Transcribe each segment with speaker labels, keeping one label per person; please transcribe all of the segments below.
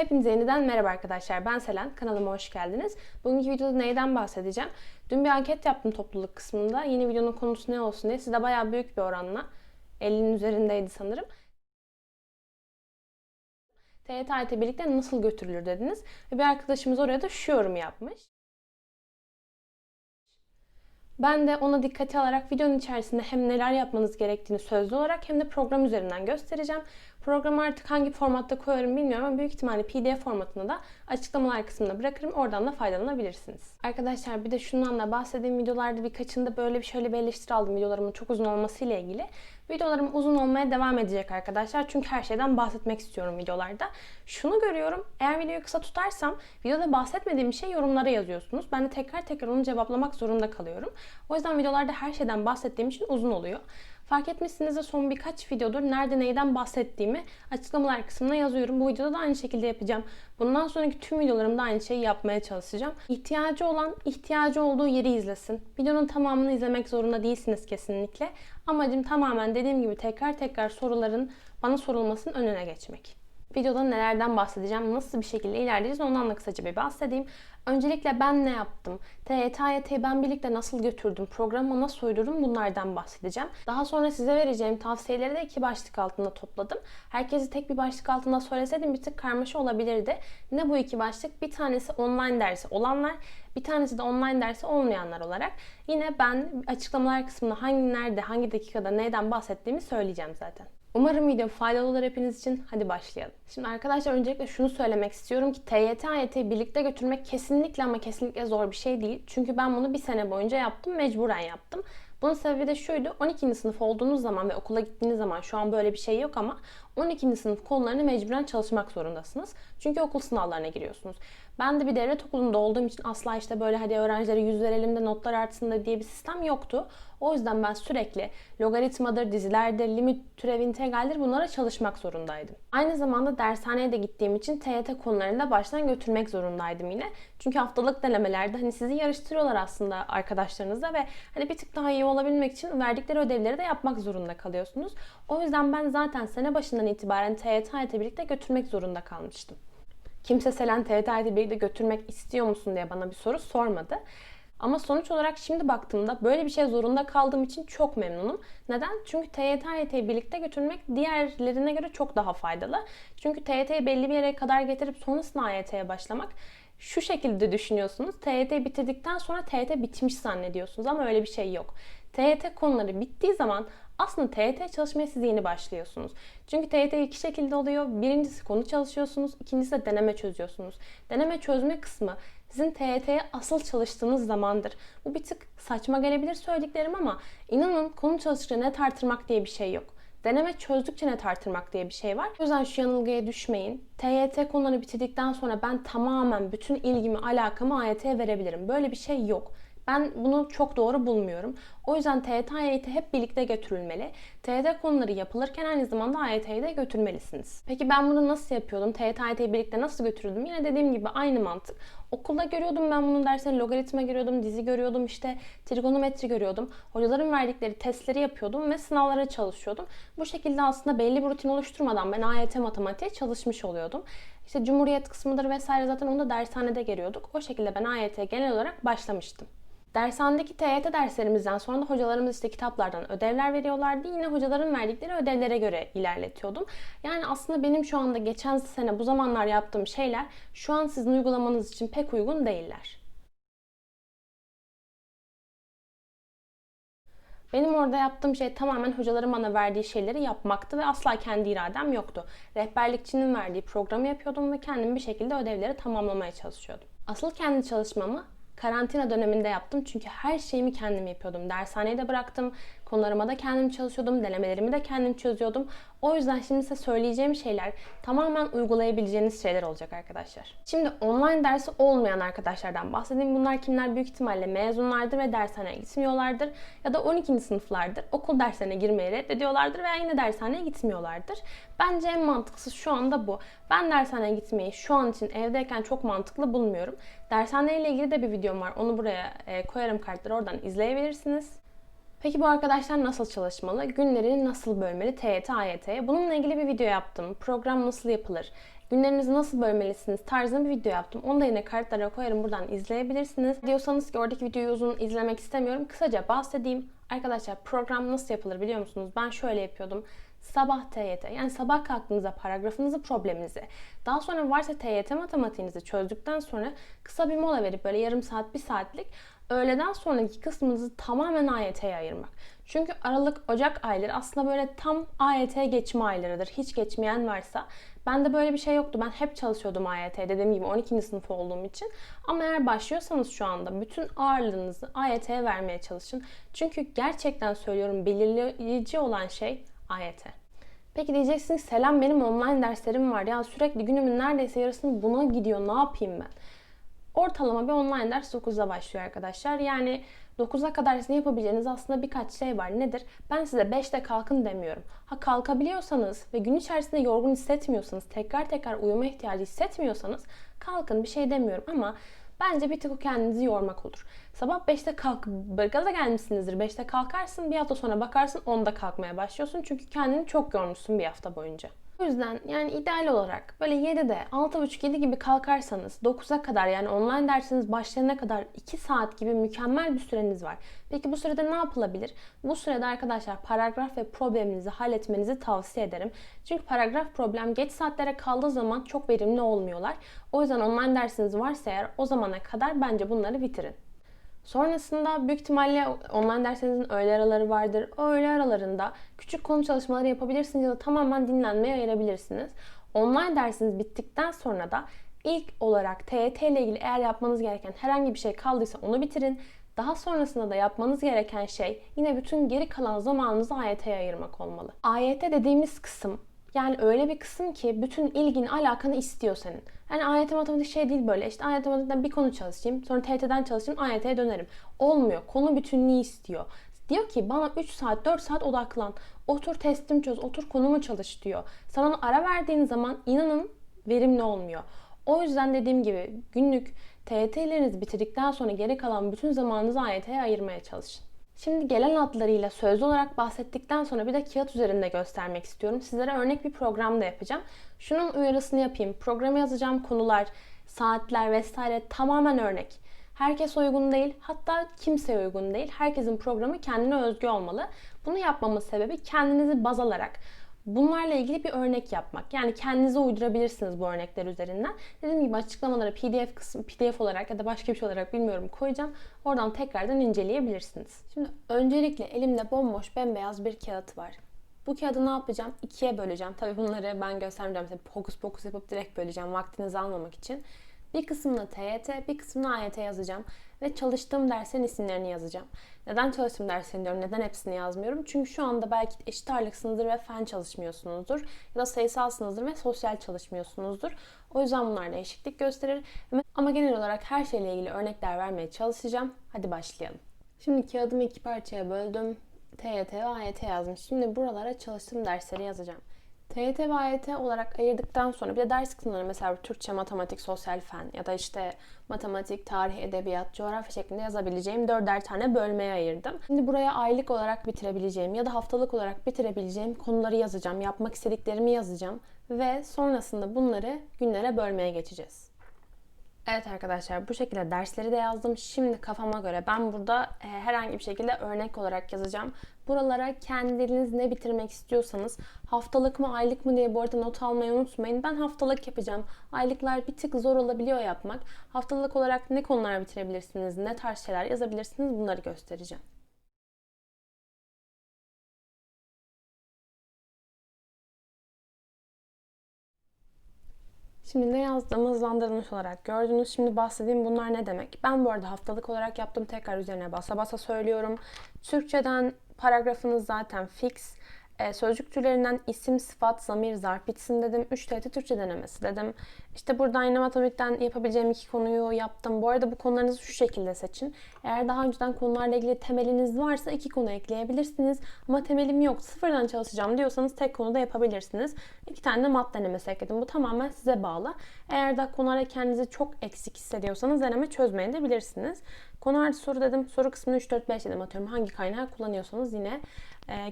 Speaker 1: Hepinize yeniden merhaba arkadaşlar. Ben Selen. Kanalıma hoş geldiniz. Bugünkü videoda neyden bahsedeceğim? Dün bir anket yaptım topluluk kısmında. Yeni videonun konusu ne olsun diye. Sizde bayağı büyük bir oranla 50'nin üzerindeydi sanırım. TYT AYT birlikte nasıl götürülür dediniz. Ve bir arkadaşımız oraya da şu yorum yapmış. Ben de ona dikkate alarak videonun içerisinde hem neler yapmanız gerektiğini sözlü olarak hem de program üzerinden göstereceğim. Programı artık hangi formatta koyarım bilmiyorum ama büyük ihtimalle PDF formatında da açıklamalar kısmına bırakırım. Oradan da faydalanabilirsiniz. Arkadaşlar bir de şundan da bahsedeyim. Videolarda birkaçında böyle bir şöyle bir eleştiri aldım videolarımın çok uzun olması ile ilgili. Videolarım uzun olmaya devam edecek arkadaşlar. Çünkü her şeyden bahsetmek istiyorum videolarda. Şunu görüyorum. Eğer videoyu kısa tutarsam videoda bahsetmediğim bir şey yorumlara yazıyorsunuz. Ben de tekrar tekrar onu cevaplamak zorunda kalıyorum. O yüzden videolarda her şeyden bahsettiğim için uzun oluyor. Fark etmişsinizdir son birkaç videodur nerede neyden bahsettiğimi açıklamalar kısmına yazıyorum. Bu videoda da aynı şekilde yapacağım. Bundan sonraki tüm videolarımda aynı şeyi yapmaya çalışacağım. İhtiyacı olan ihtiyacı olduğu yeri izlesin. Videonun tamamını izlemek zorunda değilsiniz kesinlikle. Amacım tamamen dediğim gibi tekrar tekrar soruların bana sorulmasının önüne geçmek. Videoda nelerden bahsedeceğim, nasıl bir şekilde ilerleyeceğiz ondan da kısaca bir bahsedeyim. Öncelikle ben ne yaptım? TYT, AYT'yi ben birlikte nasıl götürdüm? Programı nasıl uydurdum? Bunlardan bahsedeceğim. Daha sonra size vereceğim tavsiyeleri de iki başlık altında topladım. Herkesi tek bir başlık altında söyleseydim bir tık karmaşa olabilirdi. Ne bu iki başlık? Bir tanesi online dersi olanlar, bir tanesi de online dersi olmayanlar olarak. Yine ben açıklamalar kısmında hangi nerede, hangi dakikada neyden bahsettiğimi söyleyeceğim zaten. Umarım video faydalı olur hepiniz için. Hadi başlayalım. Şimdi arkadaşlar öncelikle şunu söylemek istiyorum ki TYT, AYT'yi birlikte götürmek kesinlikle ama kesinlikle zor bir şey değil. Çünkü ben bunu bir sene boyunca yaptım. Mecburen yaptım. Bunun sebebi de şuydu. 12. sınıf olduğunuz zaman ve okula gittiğiniz zaman şu an böyle bir şey yok ama 12. sınıf konularını mecburen çalışmak zorundasınız. Çünkü okul sınavlarına giriyorsunuz. Ben de bir devlet okulunda olduğum için asla işte böyle hadi öğrencilere yüz verelim de notlar artsın da diye bir sistem yoktu. O yüzden ben sürekli logaritmadır, dizilerdir, limit, türev, integraldir bunlara çalışmak zorundaydım. Aynı zamanda dershaneye de gittiğim için TYT konularını da baştan götürmek zorundaydım yine. Çünkü haftalık denemelerde hani sizi yarıştırıyorlar aslında arkadaşlarınızla ve hani bir tık daha iyi olabilmek için verdikleri ödevleri de yapmak zorunda kalıyorsunuz. O yüzden ben zaten sene başından itibaren TYT, AYT birlikte götürmek zorunda kalmıştım. Kimse Selen TYT, AYT birlikte götürmek istiyor musun diye bana bir soru sormadı. Ama sonuç olarak şimdi baktığımda böyle bir şey zorunda kaldığım için çok memnunum. Neden? Çünkü TYT, AYT'yi birlikte götürmek diğerlerine göre çok daha faydalı. Çünkü TYT'yi belli bir yere kadar getirip sonrasında AYT'ye başlamak şu şekilde düşünüyorsunuz. TYT bitirdikten sonra TYT bitmiş zannediyorsunuz ama öyle bir şey yok. TYT konuları bittiği zaman aslında TYT çalışmaya siz yeni başlıyorsunuz. Çünkü TYT iki şekilde oluyor. Birincisi konu çalışıyorsunuz, ikincisi de deneme çözüyorsunuz. Deneme çözme kısmı sizin TYT'ye asıl çalıştığınız zamandır. Bu bir tık saçma gelebilir söylediklerim ama inanın konu çalıştıkça net artırmak diye bir şey yok. Deneme çözdükçe net artırmak diye bir şey var. O yüzden şu yanılgıya düşmeyin. TYT konuları bitirdikten sonra ben tamamen bütün ilgimi, alakamı AYT'ye verebilirim. Böyle bir şey yok. Ben bunu çok doğru bulmuyorum. O yüzden TYT, AYT hep birlikte götürülmeli. TYT konuları yapılırken aynı zamanda AYT'yi de götürmelisiniz. Peki ben bunu nasıl yapıyordum? TYT, AYT'yi birlikte nasıl götürürdüm? Yine dediğim gibi aynı mantık. Okulda görüyordum ben bunun derslerini logaritma görüyordum, dizi görüyordum, işte trigonometri görüyordum. Hocaların verdikleri testleri yapıyordum ve sınavlara çalışıyordum. Bu şekilde aslında belli bir rutin oluşturmadan ben AYT matematiğe çalışmış oluyordum. İşte Cumhuriyet kısmıdır vesaire zaten onu da dershanede görüyorduk. O şekilde ben AYT'ye genel olarak başlamıştım. Dershanedeki TYT derslerimizden sonra da hocalarımız işte kitaplardan ödevler veriyorlardı. Yine hocaların verdikleri ödevlere göre ilerletiyordum. Yani aslında benim şu anda geçen sene bu zamanlar yaptığım şeyler şu an sizin uygulamanız için pek uygun değiller. Benim orada yaptığım şey tamamen hocaların bana verdiği şeyleri yapmaktı ve asla kendi iradem yoktu. Rehberlikçinin verdiği programı yapıyordum ve kendim bir şekilde ödevleri tamamlamaya çalışıyordum. Asıl kendi çalışmamı karantina döneminde yaptım çünkü her şeyimi kendim yapıyordum. Dershaneyi de bıraktım, konularıma da kendim çalışıyordum, denemelerimi de kendim çözüyordum. O yüzden şimdi size söyleyeceğim şeyler tamamen uygulayabileceğiniz şeyler olacak arkadaşlar. Şimdi online dersi olmayan arkadaşlardan bahsedeyim. Bunlar kimler? Büyük ihtimalle mezunlardır ve dershaneye gitmiyorlardır. Ya da 12. sınıflardır. Okul derslerine girmeyi reddediyorlardır veya yine dershaneye gitmiyorlardır. Bence en mantıklısı şu anda bu. Ben dershaneye gitmeyi şu an için evdeyken çok mantıklı bulmuyorum. Dershane ilgili de bir videom var. Onu buraya e, koyarım kartları oradan izleyebilirsiniz. Peki bu arkadaşlar nasıl çalışmalı? Günlerini nasıl bölmeli TYT, AYT'ye? Bununla ilgili bir video yaptım. Program nasıl yapılır? günlerinizi nasıl bölmelisiniz tarzında bir video yaptım. Onu da yine kartlara koyarım buradan izleyebilirsiniz. Diyorsanız ki oradaki videoyu uzun izlemek istemiyorum. Kısaca bahsedeyim. Arkadaşlar program nasıl yapılır biliyor musunuz? Ben şöyle yapıyordum. Sabah TYT yani sabah kalktığınızda paragrafınızı probleminizi daha sonra varsa TYT matematiğinizi çözdükten sonra kısa bir mola verip böyle yarım saat bir saatlik öğleden sonraki kısmınızı tamamen AYT'ye ayırmak. Çünkü Aralık, Ocak ayları aslında böyle tam AYT geçme aylarıdır. Hiç geçmeyen varsa. Ben de böyle bir şey yoktu. Ben hep çalışıyordum AYT. Dediğim gibi 12. sınıf olduğum için. Ama eğer başlıyorsanız şu anda bütün ağırlığınızı AYT'ye vermeye çalışın. Çünkü gerçekten söylüyorum belirleyici olan şey AYT. Peki diyeceksiniz selam benim online derslerim var. Ya sürekli günümün neredeyse yarısını buna gidiyor. Ne yapayım ben? Ortalama bir online ders 9'da başlıyor arkadaşlar. Yani 9'a kadar sizin yapabileceğiniz aslında birkaç şey var. Nedir? Ben size 5'te kalkın demiyorum. Ha kalkabiliyorsanız ve gün içerisinde yorgun hissetmiyorsanız, tekrar tekrar uyuma ihtiyacı hissetmiyorsanız kalkın bir şey demiyorum ama bence bir tık kendinizi yormak olur. Sabah 5'te kalk, gaza gelmişsinizdir. 5'te kalkarsın bir hafta sonra bakarsın 10'da kalkmaya başlıyorsun. Çünkü kendini çok yormuşsun bir hafta boyunca. O yüzden yani ideal olarak böyle 7'de 6.30-7 gibi kalkarsanız 9'a kadar yani online dersiniz başlayana kadar 2 saat gibi mükemmel bir süreniz var. Peki bu sürede ne yapılabilir? Bu sürede arkadaşlar paragraf ve probleminizi halletmenizi tavsiye ederim. Çünkü paragraf problem geç saatlere kaldığı zaman çok verimli olmuyorlar. O yüzden online dersiniz varsa eğer o zamana kadar bence bunları bitirin. Sonrasında büyük ihtimalle online derslerinizin öğle araları vardır. O öğle aralarında küçük konu çalışmaları yapabilirsiniz ya da tamamen dinlenmeye ayırabilirsiniz. Online dersiniz bittikten sonra da ilk olarak TYT ile ilgili eğer yapmanız gereken herhangi bir şey kaldıysa onu bitirin. Daha sonrasında da yapmanız gereken şey yine bütün geri kalan zamanınızı AYT'ye ayırmak olmalı. AYT dediğimiz kısım yani öyle bir kısım ki bütün ilgini, alakanı istiyor senin. Yani AYT matematik şey değil böyle. İşte AYT matematikten bir konu çalışayım, sonra TYT'den çalışayım, AYT'ye dönerim. Olmuyor. Konu bütünlüğü istiyor. Diyor ki bana 3 saat, 4 saat odaklan. Otur testim çöz, otur konumu çalış diyor. Onu ara verdiğin zaman inanın verimli olmuyor. O yüzden dediğim gibi günlük TYT'lerinizi bitirdikten sonra geri kalan bütün zamanınızı AYT'ye ayırmaya çalışın. Şimdi gelen adlarıyla sözlü olarak bahsettikten sonra bir de kağıt üzerinde göstermek istiyorum. Sizlere örnek bir program da yapacağım. Şunun uyarısını yapayım. Programa yazacağım konular, saatler vesaire tamamen örnek. Herkes uygun değil, hatta kimseye uygun değil. Herkesin programı kendine özgü olmalı. Bunu yapmamın sebebi kendinizi baz alarak bunlarla ilgili bir örnek yapmak. Yani kendinize uydurabilirsiniz bu örnekler üzerinden. Dediğim gibi açıklamalara PDF kısmı PDF olarak ya da başka bir şey olarak bilmiyorum koyacağım. Oradan tekrardan inceleyebilirsiniz. Şimdi öncelikle elimde bomboş bembeyaz bir kağıt var. Bu kağıdı ne yapacağım? İkiye böleceğim. Tabii bunları ben göstermeyeceğim. Size hokus pokus yapıp direkt böleceğim vaktinizi almamak için. Bir kısmına TYT, bir kısmına AYT yazacağım ve çalıştığım derslerin isimlerini yazacağım. Neden çalıştığım derslerini diyorum, neden hepsini yazmıyorum? Çünkü şu anda belki eşit ağırlıksınızdır ve fen çalışmıyorsunuzdur ya da sayısalsınızdır ve sosyal çalışmıyorsunuzdur. O yüzden bunlar değişiklik gösterir. Ama genel olarak her şeyle ilgili örnekler vermeye çalışacağım. Hadi başlayalım. Şimdi kağıdımı iki parçaya böldüm. TYT ve AYT yazdım. Şimdi buralara çalıştığım dersleri yazacağım. TYT ve AYT olarak ayırdıktan sonra bir de ders kısımları mesela Türkçe, matematik, sosyal fen ya da işte matematik, tarih, edebiyat, coğrafya şeklinde yazabileceğim dörder tane bölmeye ayırdım. Şimdi buraya aylık olarak bitirebileceğim ya da haftalık olarak bitirebileceğim konuları yazacağım. Yapmak istediklerimi yazacağım ve sonrasında bunları günlere bölmeye geçeceğiz. Evet arkadaşlar bu şekilde dersleri de yazdım. Şimdi kafama göre ben burada e, herhangi bir şekilde örnek olarak yazacağım. Buralara kendiniz ne bitirmek istiyorsanız haftalık mı aylık mı diye bu arada not almayı unutmayın. Ben haftalık yapacağım. Aylıklar bir tık zor olabiliyor yapmak. Haftalık olarak ne konular bitirebilirsiniz, ne tarz şeyler yazabilirsiniz bunları göstereceğim. Şimdi ne yazdığımı hızlandırılmış olarak gördünüz. Şimdi bahsedeyim bunlar ne demek. Ben bu arada haftalık olarak yaptım. Tekrar üzerine basa basa söylüyorum. Türkçeden paragrafınız zaten fix. E, sözcük türlerinden isim, sıfat, zamir, zarf bitsin dedim. 3 TET Türkçe denemesi dedim. İşte buradan yine matematikten yapabileceğim iki konuyu yaptım. Bu arada bu konularınızı şu şekilde seçin. Eğer daha önceden konularla ilgili temeliniz varsa iki konu ekleyebilirsiniz. Ama temelim yok, sıfırdan çalışacağım diyorsanız tek konuda yapabilirsiniz. İki tane de mat denemesi ekledim. Bu tamamen size bağlı. Eğer daha konularda kendinizi çok eksik hissediyorsanız deneme çözmeyi de bilirsiniz. Konu artı soru dedim. Soru kısmını 3, 4, 5 dedim atıyorum. Hangi kaynağı kullanıyorsanız yine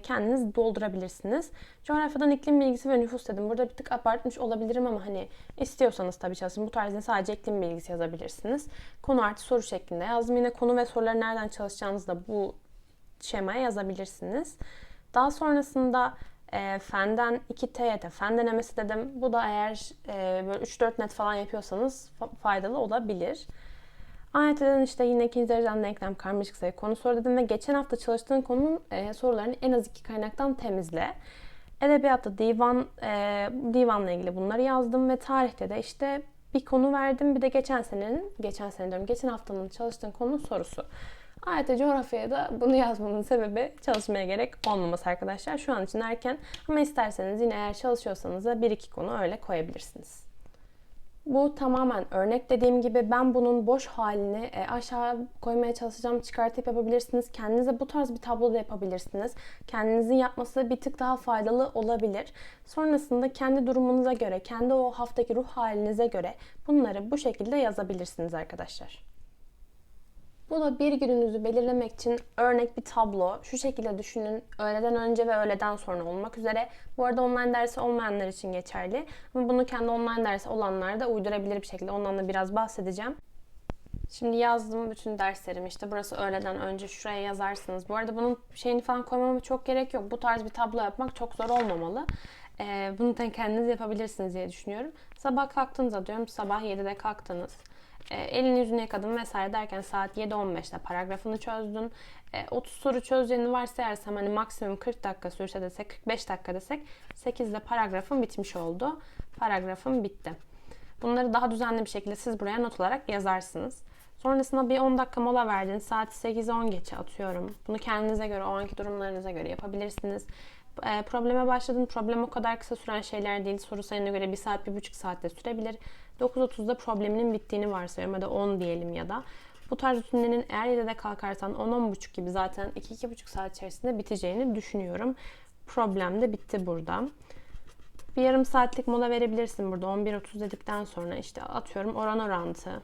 Speaker 1: kendiniz doldurabilirsiniz. Coğrafyadan iklim bilgisi ve nüfus dedim. Burada bir tık abartmış olabilirim ama hani istiyorsanız tabii çalışın. Bu tarzda sadece iklim bilgisi yazabilirsiniz. Konu artı soru şeklinde yazdım. Yine konu ve soruları nereden çalışacağınızı da bu şemaya yazabilirsiniz. Daha sonrasında e, fenden 2 TYT, fen denemesi dedim. Bu da eğer e, böyle 3-4 net falan yapıyorsanız fa- faydalı olabilir. AYT'den işte yine ikinci dereceden denklem, karmaşık sayı konu soru dedim geçen hafta çalıştığın konunun e, sorularını en az iki kaynaktan temizle. Edebiyatta divan, e, divanla ilgili bunları yazdım ve tarihte de işte bir konu verdim. Bir de geçen senenin, geçen sene diyorum, geçen haftanın çalıştığın konunun sorusu. AYT coğrafyaya da bunu yazmanın sebebi çalışmaya gerek olmaması arkadaşlar. Şu an için erken ama isterseniz yine eğer çalışıyorsanız da bir iki konu öyle koyabilirsiniz. Bu tamamen örnek dediğim gibi ben bunun boş halini e, aşağı koymaya çalışacağım. Çıkartıp yapabilirsiniz. Kendinize bu tarz bir tablo da yapabilirsiniz. Kendinizin yapması bir tık daha faydalı olabilir. Sonrasında kendi durumunuza göre, kendi o haftaki ruh halinize göre bunları bu şekilde yazabilirsiniz arkadaşlar. Bu da bir gününüzü belirlemek için örnek bir tablo. Şu şekilde düşünün. Öğleden önce ve öğleden sonra olmak üzere. Bu arada online dersi olmayanlar için geçerli. Ama bunu kendi online dersi olanlar da uydurabilir bir şekilde. Ondan da biraz bahsedeceğim. Şimdi yazdım bütün derslerimi işte burası öğleden önce şuraya yazarsınız. Bu arada bunun şeyini falan koymama çok gerek yok. Bu tarz bir tablo yapmak çok zor olmamalı. Ee, bunu da kendiniz yapabilirsiniz diye düşünüyorum. Sabah kalktınız diyorum. Sabah 7'de kalktınız. E, elini yüzünü yıkadın vesaire derken saat 7.15'te paragrafını çözdün. E, 30 soru çözeceğini varsayarsam hani maksimum 40 dakika sürse desek 45 dakika desek 8'de paragrafın bitmiş oldu. Paragrafım bitti. Bunları daha düzenli bir şekilde siz buraya not olarak yazarsınız. Sonrasında bir 10 dakika mola verdiniz. Saat 8-10 geçe atıyorum. Bunu kendinize göre, o anki durumlarınıza göre yapabilirsiniz. E, probleme başladın. Problem o kadar kısa süren şeyler değil. Soru sayına göre 1 saat, 1,5 saatte sürebilir. 9.30'da probleminin bittiğini varsayıyorum. Hadi 10 diyelim ya da. Bu tarz rutinlerin eğer 7'de kalkarsan 10-10.30 gibi zaten 2-2,5 saat içerisinde biteceğini düşünüyorum. Problem de bitti burada. Bir yarım saatlik mola verebilirsin burada 11.30 dedikten sonra işte atıyorum oran orantı.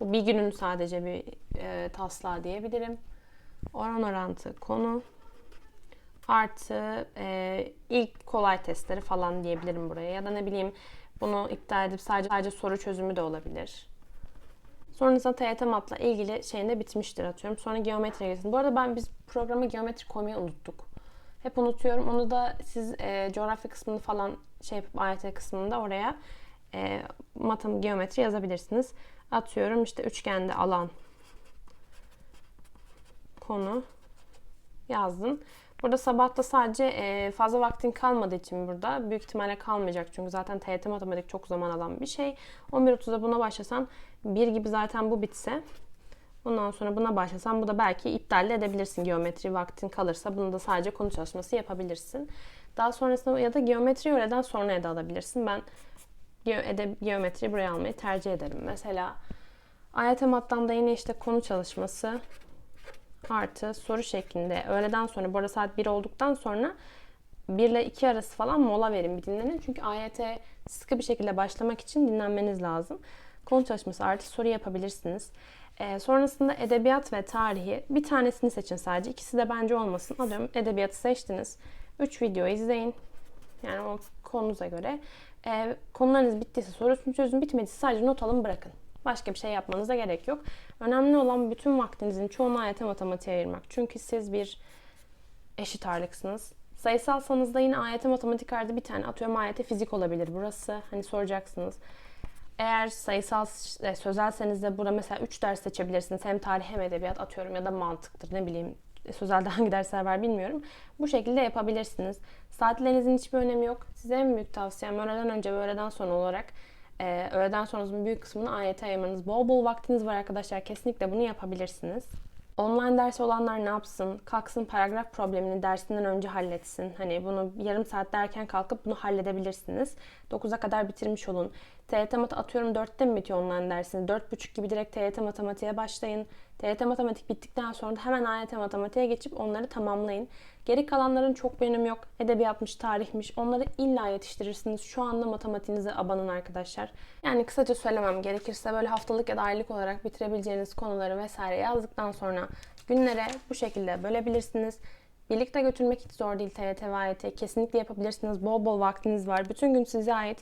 Speaker 1: Bu bir günün sadece bir e, taslağı diyebilirim. Oran orantı konu artı e, ilk kolay testleri falan diyebilirim buraya. Ya da ne bileyim bunu iptal edip sadece sadece soru çözümü de olabilir. Sonrasında TYT matla ilgili şeyinde bitmiştir atıyorum. Sonra geometriye geçsin. Bu arada ben biz programa geometri koymayı unuttuk. Hep unutuyorum. Onu da siz e, coğrafya kısmını falan şey yapıp AYT kısmında oraya e, matem geometri yazabilirsiniz. Atıyorum işte üçgende alan konu yazdın. Burada sabahta sadece fazla vaktin kalmadığı için burada büyük ihtimalle kalmayacak. Çünkü zaten TYT matematik çok zaman alan bir şey. 11.30'da buna başlasan bir gibi zaten bu bitse Ondan sonra buna başlasan bu da belki iptal edebilirsin geometri vaktin kalırsa. Bunu da sadece konu çalışması yapabilirsin. Daha sonrasında ya da geometri öğleden sonra da alabilirsin. Ben ge geometriyi buraya almayı tercih ederim. Mesela AYT mattan da yine işte konu çalışması artı soru şeklinde öğleden sonra bu arada saat 1 olduktan sonra 1 ile 2 arası falan mola verin bir dinlenin. Çünkü AYT sıkı bir şekilde başlamak için dinlenmeniz lazım. Konu çalışması artı soru yapabilirsiniz. Ee, sonrasında edebiyat ve tarihi bir tanesini seçin sadece. İkisi de bence olmasın. Alıyorum edebiyatı seçtiniz. 3 video izleyin. Yani o konunuza göre. Ee, konularınız bittiyse sorusunu çözün. Bitmediyse sadece not alın bırakın. Başka bir şey yapmanıza gerek yok. Önemli olan bütün vaktinizin çoğunu AYT matematiğe ayırmak. Çünkü siz bir eşit ağırlıksınız. Sayısalsanız da yine AYT matematik ardı bir tane atıyorum AYT fizik olabilir burası. Hani soracaksınız. Eğer sayısal e, sözelseniz de burada mesela 3 ders seçebilirsiniz. Hem tarih hem edebiyat atıyorum ya da mantıktır ne bileyim e, sözelde hangi dersler var bilmiyorum. Bu şekilde yapabilirsiniz. Saatlerinizin hiçbir önemi yok. Size en büyük tavsiyem öğleden önce ve öğleden sonra olarak e, öğleden sonranızın büyük kısmını AYT ayırmanız. Bol bol vaktiniz var arkadaşlar. Kesinlikle bunu yapabilirsiniz. Online ders olanlar ne yapsın? Kalksın paragraf problemini dersinden önce halletsin. Hani bunu yarım saat derken kalkıp bunu halledebilirsiniz. 9'a kadar bitirmiş olun. TYT mat atıyorum 4'te mi bitiyor online dersiniz? 4.30 gibi direkt TYT matematiğe başlayın. TYT matematik bittikten sonra da hemen AYT matematiğe geçip onları tamamlayın. Geri kalanların çok bir önemi yok. Edebiyatmış, tarihmiş. Onları illa yetiştirirsiniz. Şu anda matematiğinize abanın arkadaşlar. Yani kısaca söylemem gerekirse böyle haftalık ya da aylık olarak bitirebileceğiniz konuları vesaire yazdıktan sonra günlere bu şekilde bölebilirsiniz. Birlikte götürmek hiç zor değil TYT ve AYT. Kesinlikle yapabilirsiniz. Bol bol vaktiniz var. Bütün gün size ait.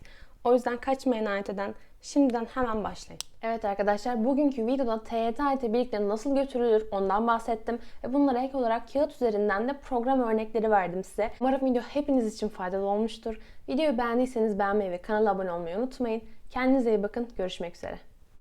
Speaker 1: O yüzden kaçmayın AYT'den. Şimdiden hemen başlayın. Evet arkadaşlar bugünkü videoda TYT AYT birlikte nasıl götürülür ondan bahsettim. Ve bunlara ek olarak kağıt üzerinden de program örnekleri verdim size. Umarım video hepiniz için faydalı olmuştur. Videoyu beğendiyseniz beğenmeyi ve kanala abone olmayı unutmayın. Kendinize iyi bakın. Görüşmek üzere.